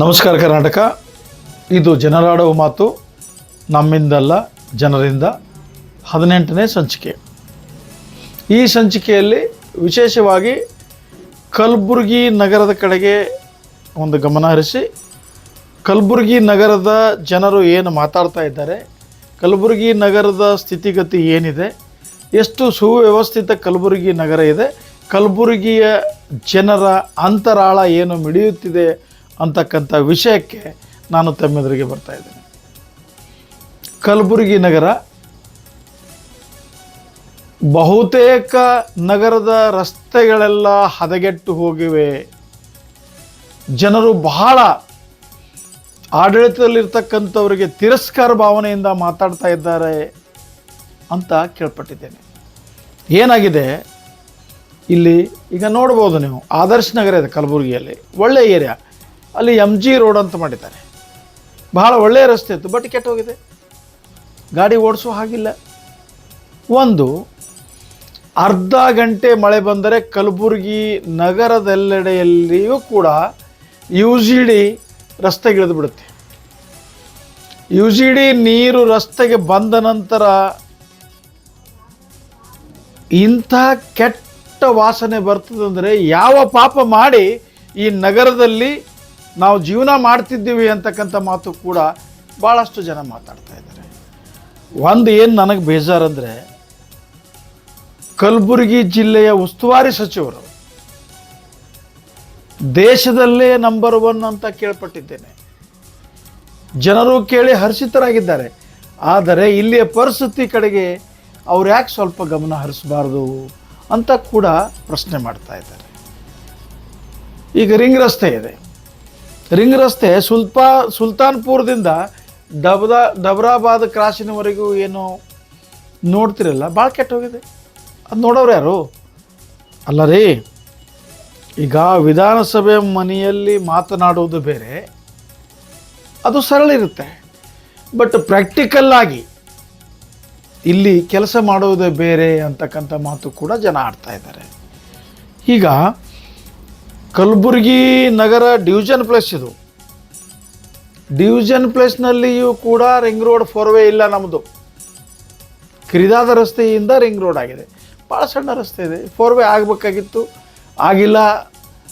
ನಮಸ್ಕಾರ ಕರ್ನಾಟಕ. ಇದು ಜನರಾಡುವ ಮಾತು, ನಮ್ಮಿಂದಲ್ಲ ಜನರಿಂದ ಹದಿನೆಂಟನೇ ಸಂಚಿಕೆ. ಈ ಸಂಚಿಕೆಯಲ್ಲಿ ವಿಶೇಷವಾಗಿ ಕಲಬುರಗಿ ನಗರದ ಕಡೆಗೆ ಒಂದು ಗಮನ ಹರಿಸಿ, ಕಲಬುರಗಿ ನಗರದ ಜನರು ಏನು ಮಾತಾಡ್ತಾ ಇದ್ದಾರೆ, ಕಲಬುರಗಿ ನಗರದ ಸ್ಥಿತಿಗತಿ ಏನಿದೆ, ಎಷ್ಟು ಸುವ್ಯವಸ್ಥಿತ ಕಲಬುರಗಿ ನಗರ ಇದೆ, ಕಲಬುರಗಿಯ ಜನರ ಅಂತರಾಳ ಏನು ಮಿಡಿಯುತ್ತಿದೆ ಅಂತಕ್ಕಂಥ ವಿಷಯಕ್ಕೆ ನಾನು ತಮ್ಮೆದುರಿಗೆ ಬರ್ತಾ ಇದ್ದೇನೆ. ಕಲಬುರಗಿ ನಗರ ಬಹುತೇಕ ನಗರದ ರಸ್ತೆಗಳೆಲ್ಲ ಹದಗೆಟ್ಟು ಹೋಗಿವೆ. ಜನರು ಬಹಳ ಆಡಳಿತದಲ್ಲಿರ್ತಕ್ಕಂಥವರಿಗೆ ತಿರಸ್ಕಾರ ಭಾವನೆಯಿಂದ ಮಾತಾಡ್ತಾ ಇದ್ದಾರೆ ಅಂತ ಕೇಳ್ಪಟ್ಟಿದ್ದೇನೆ. ಏನಾಗಿದೆ? ಇಲ್ಲಿ ಈಗ ನೋಡ್ಬೋದು ನೀವು, ಆದರ್ಶ ನಗರ ಇದೆ ಕಲಬುರಗಿಯಲ್ಲಿ, ಒಳ್ಳೆ ಏರಿಯಾ. ಅಲ್ಲಿ ಎಂ ಜಿ ರೋಡ್ ಅಂತ ಮಾಡಿದ್ದಾರೆ. ಬಹಳ ಒಳ್ಳೆಯ ರಸ್ತೆ ಇತ್ತು, ಬಟ್ ಕೆಟ್ಟೋಗಿದೆ ಗಾಡಿ ಓಡಿಸೋ ಹಾಗಿಲ್ಲ. ಒಂದು, ಅರ್ಧ ಗಂಟೆ ಮಳೆ ಬಂದರೆ ಕಲಬುರಗಿ ನಗರದೆಲ್ಲೆಡೆಯಲ್ಲಿಯೂ ಕೂಡ ಯು ಜಿ ಡಿ ರಸ್ತೆಗಿಳಿದು ಬಿಡುತ್ತೆ. ಯು ಜಿ ಡಿ ನೀರು ರಸ್ತೆಗೆ ಬಂದ ನಂತರ ಇಂಥ ಕೆಟ್ಟ ವಾಸನೆ ಬರ್ತದೆ ಅಂದರೆ ಯಾವ ಪಾಪ ಮಾಡಿ ಈ ನಗರದಲ್ಲಿ ನಾವು ಜೀವನ ಮಾಡ್ತಿದ್ದೀವಿ ಅಂತಕ್ಕಂಥ ಮಾತು ಕೂಡ ಭಾಳಷ್ಟು ಜನ ಮಾತಾಡ್ತಾ ಇದ್ದಾರೆ. ಒಂದು ಏನು ನನಗೆ ಬೇಜಾರಂದರೆ ಕಲಬುರಗಿ ಜಿಲ್ಲೆಯ ಉಸ್ತುವಾರಿ ಸಚಿವರು ದೇಶದಲ್ಲೇ ನಂಬರ್ ಒನ್ ಅಂತ ಕೇಳ್ಪಟ್ಟಿದ್ದೇನೆ. ಜನರು ಕೇಳಿ ಹರ್ಷಿತರಾಗಿದ್ದಾರೆ. ಆದರೆ ಇಲ್ಲಿಯ ಪರಿಸ್ಥಿತಿ ಕಡೆಗೆ ಅವ್ರು ಯಾಕೆ ಸ್ವಲ್ಪ ಗಮನ ಹರಿಸಬಾರ್ದು ಅಂತ ಕೂಡ ಪ್ರಶ್ನೆ ಮಾಡ್ತಾ ಇದ್ದಾರೆ. ಈಗ ರಿಂಗ್ ರಸ್ತೆ ಇದೆ. ರಿಂಗ್ ರಸ್ತೆ ಸುಲ್ಪಾ, ಸುಲ್ತಾನ್ಪುರದಿಂದ ಡಬ್ದಾ ಡಬ್ರಾಬಾದ್ ಕ್ರಾಸಿನವರೆಗೂ ಏನು ನೋಡ್ತಿರಲ್ಲ ಭಾಳ ಕೆಟ್ಟೋಗಿದೆ. ಅದು ನೋಡೋರು ಯಾರು? ಅಲ್ಲ ರೀ, ಈಗ ವಿಧಾನಸಭೆ ಮನೆಯಲ್ಲಿ ಮಾತನಾಡುವುದು ಬೇರೆ, ಅದು ಸರಳ ಇರುತ್ತೆ. ಬಟ್ ಪ್ರಾಕ್ಟಿಕಲ್ಲಾಗಿ ಇಲ್ಲಿ ಕೆಲಸ ಮಾಡುವುದೇ ಬೇರೆ ಅಂತಕ್ಕಂಥ ಮಾತು ಕೂಡ ಜನ ಆಡ್ತಾ ಇದ್ದಾರೆ. ಈಗ ಕಲಬುರಗಿ ನಗರ ಡಿವಿಷನ್ ಪ್ಲೇಸ್ ಇದು. ಡಿವಿಷನ್ ಪ್ಲೇಸ್ನಲ್ಲಿಯೂ ಕೂಡ ರಿಂಗ್ ರೋಡ್ ಫೋರ್ವೇ ಇಲ್ಲ ನಮ್ಮದು ಕಿರಿದಾದ ರಸ್ತೆಯಿಂದ ರಿಂಗ್ ರೋಡ್ ಆಗಿದೆ. ಭಾಳ ಸಣ್ಣ ರಸ್ತೆ ಇದೆ. ಫೋರ್ವೇ ಆಗಬೇಕಾಗಿತ್ತು. ಆಗಿಲ್ಲ.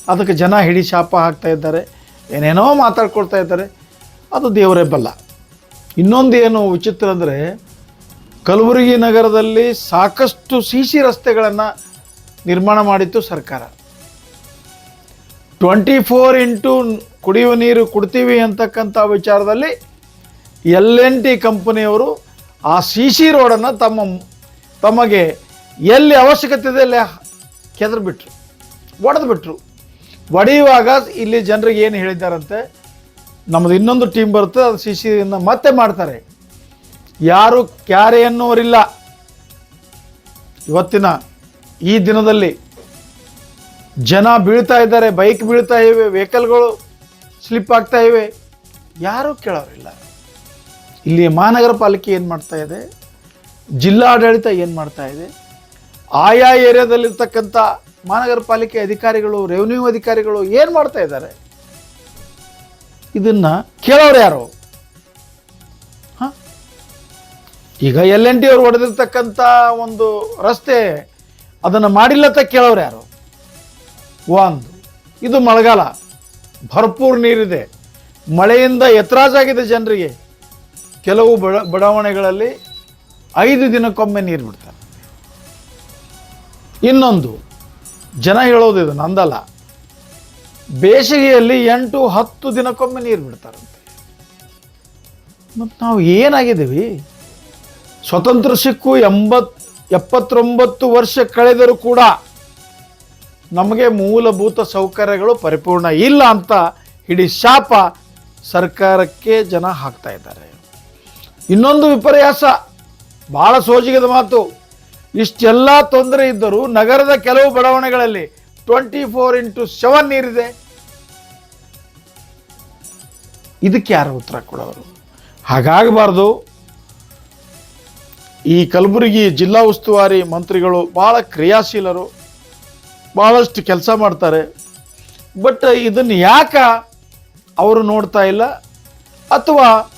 ಅದಕ್ಕೆ ಜನ ಹಿಡಿ ಶಾಪ ಹಾಕ್ತಾ ಇದ್ದಾರೆ. ಏನೇನೋ ಮಾತಾಡ್ಕೊಳ್ತಾ ಇದ್ದಾರೆ. ಅದು ದೇವರೇ ಬಲ್ಲ. ಇನ್ನೊಂದು ಏನು ವಿಚಿತ್ರ ಅಂದರೆ, ಕಲಬುರಗಿ ನಗರದಲ್ಲಿ ಸಾಕಷ್ಟು ಸಿ ಸಿ ರಸ್ತೆಗಳನ್ನು ನಿರ್ಮಾಣ ಮಾಡಿತ್ತು ಸರ್ಕಾರ. ಟ್ವೆಂಟಿ ಫೋರ್ ಇಂಟು ಕುಡಿಯುವ ನೀರು ಕೊಡ್ತೀವಿ ಅಂತಕ್ಕಂಥ ವಿಚಾರದಲ್ಲಿ ಎಲ್ ಎನ್ ಟಿ ಕಂಪನಿಯವರು ಆ ಸಿ ಸಿ ರೋಡನ್ನು ತಮ್ಮ ತಮಗೆ ಎಲ್ಲಿ ಅವಶ್ಯಕತೆ ಇದೆ ಅಲ್ಲಿ ಕೆದರ್ಬಿಟ್ರು ಬಿಟ್ರು ಒಡೆಯುವಾಗ ಇಲ್ಲಿ ಜನರಿಗೆ ಏನು ಹೇಳಿದ್ದಾರಂತೆ ನಮ್ಮದು ಇನ್ನೊಂದು ಟೀಮ್ ಬರುತ್ತೆ, ಅದು ಸಿ ಸಿಯಿಂದ ಮತ್ತೆ ಮಾಡ್ತಾರೆ. ಯಾರು ಕ್ಯಾರೆ ಅನ್ನೋರಿಲ್ಲ ಇವತ್ತಿನ ಈ ದಿನದಲ್ಲಿ ಜನ ಬೀಳ್ತಾ ಇದ್ದಾರೆ ಬೈಕ್ ಬೀಳ್ತಾ ಇವೆ ವೆಹಿಕಲ್ಗಳು ಸ್ಲಿಪ್ ಆಗ್ತಾ ಇವೆ. ಯಾರೂ ಕೇಳೋರಿಲ್ಲ. ಇಲ್ಲಿ ಮಹಾನಗರ ಪಾಲಿಕೆ ಏನು ಮಾಡ್ತಾ ಇದೆ? ಜಿಲ್ಲಾಡಳಿತ ಏನು ಮಾಡ್ತಾ ಇದೆ? ಆಯಾ ಏರಿಯಾದಲ್ಲಿರ್ತಕ್ಕಂಥ ಮಹಾನಗರ ಪಾಲಿಕೆ ಅಧಿಕಾರಿಗಳು ರೆವಿನ್ಯೂ ಅಧಿಕಾರಿಗಳು ಏನು ಮಾಡ್ತಾ ಇದ್ದಾರೆ? ಇದನ್ನು ಕೇಳೋರು ಯಾರು? ಹ? ಈಗ ಎಲ್ ಎನ್ ಟಿ ಅವರು ಹೊಡೆದಿರ್ತಕ್ಕಂಥ ಒಂದು ರಸ್ತೆ ಅದನ್ನು ಮಾಡಿಲ್ಲತ್ತ ಕೇಳೋರು ಯಾರು? ಒಂದು ಇದು ಮಳೆಗಾಲ. ಭರ್ಪೂರ್ ನೀರಿದೆ. ಮಳೆಯಿಂದ ಎತ್ತರಾಜಾಗಿದೆ ಜನರಿಗೆ ಕೆಲವು ಬಡ, ಬಡಾವಣೆಗಳಲ್ಲಿ ಐದು ದಿನಕ್ಕೊಮ್ಮೆ ನೀರು ಬಿಡ್ತಾರೆ. ಇನ್ನೊಂದು, ಜನ ಹೇಳೋದು ಇದು, ನಂದಲ್ಲ. ಬೇಸಿಗೆಯಲ್ಲಿ ಎಂಟು ಹತ್ತು ದಿನಕ್ಕೊಮ್ಮೆ ನೀರು ಬಿಡ್ತಾರಂತೆ. ಮತ್ತು ನಾವು ಏನಾಗಿದ್ದೀವಿ? ಸ್ವತಂತ್ರ ಸಿಕ್ಕು ಎಂಬತ್, ಎಪ್ಪತ್ತೊಂಬತ್ತು ವರ್ಷ ಕಳೆದರೂ ಕೂಡ ನಮಗೆ ಮೂಲಭೂತ ಸೌಕರ್ಯಗಳು ಪರಿಪೂರ್ಣ ಇಲ್ಲ ಅಂತ ಇಡೀ ಶಾಪ ಸರ್ಕಾರಕ್ಕೆ ಜನ ಹಾಕ್ತಾ ಇದ್ದಾರೆ. ಇನ್ನೊಂದು ವಿಪರ್ಯಾಸ ಭಾಳ ಸೋಜಿಗದ ಮಾತು, ಇಷ್ಟೆಲ್ಲ ತೊಂದರೆ ಇದ್ದರೂ ನಗರದ ಕೆಲವು ಬಡಾವಣೆಗಳಲ್ಲಿ ಟ್ವೆಂಟಿ ಫೋರ್ ಇಂಟು ಸೆವೆನ್ ನೀರಿದೆ. ಇದಕ್ಕೆ ಯಾರು ಉತ್ತರ ಕೊಡೋರು? ಹಾಗಾಗಬಾರ್ದು. ಈ ಕಲಬುರಗಿ ಜಿಲ್ಲಾ ಉಸ್ತುವಾರಿ ಮಂತ್ರಿಗಳು ಭಾಳ ಕ್ರಿಯಾಶೀಲರು. ಭಾಳಷ್ಟು ಕೆಲಸ ಮಾಡ್ತಾರೆ. ಬಟ್ ಇದನ್ನು ಯಾಕ ಅವರು ನೋಡ್ತಾ ಇಲ್ಲ? ಅಥವಾ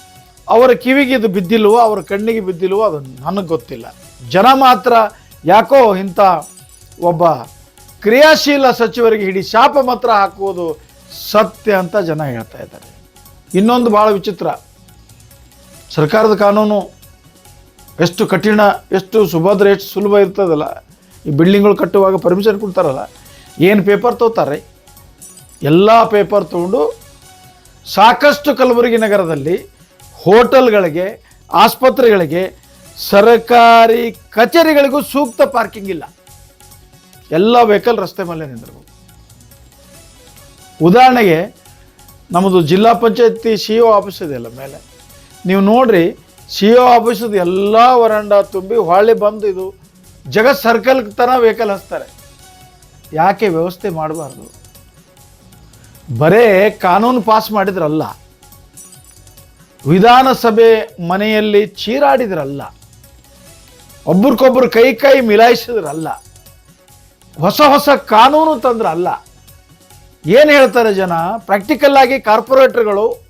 ಅವರ ಕಿವಿಗೆ ಇದು ಬಿದ್ದಿಲ್ವೋ, ಅವರ ಕಣ್ಣಿಗೆ ಬಿದ್ದಿಲ್ವೋ ಅದು ನನಗೆ ಗೊತ್ತಿಲ್ಲ. ಜನ ಮಾತ್ರ ಯಾಕೋ ಇಂಥ ಒಬ್ಬ ಕ್ರಿಯಾಶೀಲ ಸಚಿವರಿಗೆ ಹಿಡಿ ಶಾಪ ಮಾತ್ರ ಹಾಕುವುದು ಸತ್ಯ ಅಂತ ಜನ ಹೇಳ್ತಾ ಇದ್ದಾರೆ. ಇನ್ನೊಂದು ಭಾಳ ವಿಚಿತ್ರ. ಸರ್ಕಾರದ ಕಾನೂನು ಎಷ್ಟು ಕಠಿಣ, ಎಷ್ಟು ಸುಭದ್ರ, ಎಷ್ಟು ಸುಲಭ ಇರ್ತದಲ್ಲ? ಈ ಬಿಲ್ಡಿಂಗ್ಗಳು ಕಟ್ಟುವಾಗ ಪರ್ಮಿಷನ್ ಕೊಡ್ತಾರಲ್ಲ, ಏನು ಪೇಪರ್ ತೊಗೋತಾರೆ ಎಲ್ಲ ಪೇಪರ್ ತೊಗೊಂಡು ಸಾಕಷ್ಟು ಕಲಬುರಗಿ ನಗರದಲ್ಲಿ ಹೋಟೆಲ್ಗಳಿಗೆ, ಆಸ್ಪತ್ರೆಗಳಿಗೆ, ಸರ್ಕಾರಿ ಕಚೇರಿಗಳಿಗೂ ಸೂಕ್ತ ಪಾರ್ಕಿಂಗ್ ಇಲ್ಲ. ಎಲ್ಲ ವೆಹಿಕಲ್ ರಸ್ತೆ ಮೇಲೆ ನಿಂದಿರ್ಬೇಕು ಉದಾಹರಣೆಗೆ, ನಮ್ಮದು ಜಿಲ್ಲಾ ಪಂಚಾಯತಿ ಸಿ ಒ ಆಫೀಸ್ ಇದೆಯಲ್ಲ ಮೇಲೆ. ನೀವು ನೋಡ್ರಿ, ಸಿ ಒ ಆಫೀಸದ ಎಲ್ಲ ವರಂಡ ತುಂಬಿ ಹೊಳ್ಳಿ ಬಂದು ಇದು ಜಗತ್ ಸರ್ಕಲ್ ತನ ವೆಹಿಕಲ್ ಹಚ್ತಾರೆ. ಯಾಕೆ ವ್ಯವಸ್ಥೆ ಮಾಡಬಾರ್ದು? ಬರೇ ಕಾನೂನು ಪಾಸ್ ಮಾಡಿದ್ರಲ್ಲ. ವಿಧಾನಸಭೆ ಮನೆಯಲ್ಲಿ ಚೀರಾಡಿದ್ರಲ್ಲ. ಒಬ್ರಿಗೊಬ್ರು ಕೈ ಕೈ ಮಿಲಾಯಿಸಿದ್ರಲ್ಲ. ಹೊಸ ಹೊಸ ಕಾನೂನು ತಂದ್ರಲ್ಲ. ಏನು ಹೇಳ್ತಾರೆ ಜನ? ಪ್ರಾಕ್ಟಿಕಲ್ ಆಗಿ ಕಾರ್ಪೊರೇಟರ್ಗಳು,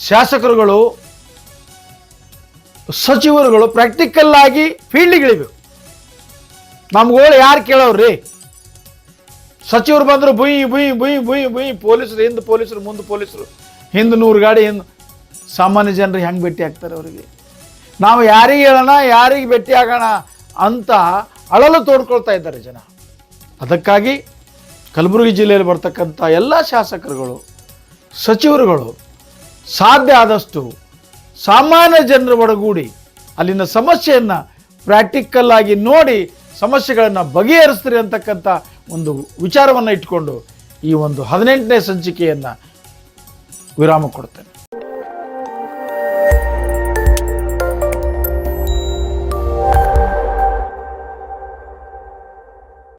ಶಾಸಕರುಗಳು, ಸಚಿವರುಗಳು ಪ್ರಾಕ್ಟಿಕಲ್ ಆಗಿ ಫೀಲ್ಡ್ಗಿಳಿಬೇಕು ನಮ್ಗಳು ಯಾರು ಕೇಳೋರ್ರಿ? ಸಚಿವರು ಬಂದರು ಬುಯ್ ಬುಯ್ ಬುಯ್ ಬುಯ್ ಬುಯ್ ಪೊಲೀಸರು, ಹಿಂದೆ ಪೊಲೀಸರು, ಮುಂದೆ ಪೊಲೀಸರು. ಹಿಂದೆ ನೂರು ಗಾಡಿ, ಹಿಂದೆ ಸಾಮಾನ್ಯ ಜನರು ಹೆಂಗೆ ಭೇಟಿ ಆಗ್ತಾರೆ ಅವರಿಗೆ? ನಾವು ಯಾರಿಗೆ ಹೇಳೋಣ, ಯಾರಿಗೆ ಭೇಟಿ ಆಗೋಣ ಅಂತ ಅಳಲು ತೋಡ್ಕೊಳ್ತಾ ಇದ್ದಾರೆ ಜನ. ಅದಕ್ಕಾಗಿ ಕಲಬುರಗಿ ಜಿಲ್ಲೆಯಲ್ಲಿ ಬರ್ತಕ್ಕಂಥ ಎಲ್ಲ ಶಾಸಕರುಗಳು, ಸಚಿವರುಗಳು ಸಾಧ್ಯ ಆದಷ್ಟು ಸಾಮಾನ್ಯ ಜನರ ಒಡಗೂಡಿ ಅಲ್ಲಿನ ಸಮಸ್ಯೆಯನ್ನು ಪ್ರಾಕ್ಟಿಕಲ್ ಆಗಿ ನೋಡಿ ಸಮಸ್ಯೆಗಳನ್ನು ಬಗೆಹರಿಸ್ತೀರಿ ಅಂತಕ್ಕಂಥ ಒಂದು ವಿಚಾರವನ್ನು ಇಟ್ಕೊಂಡು ಈ ಒಂದು ಹದಿನೆಂಟನೇ ಸಂಚಿಕೆಯನ್ನು ವಿರಾಮ ಕೊಡ್ತೇನೆ.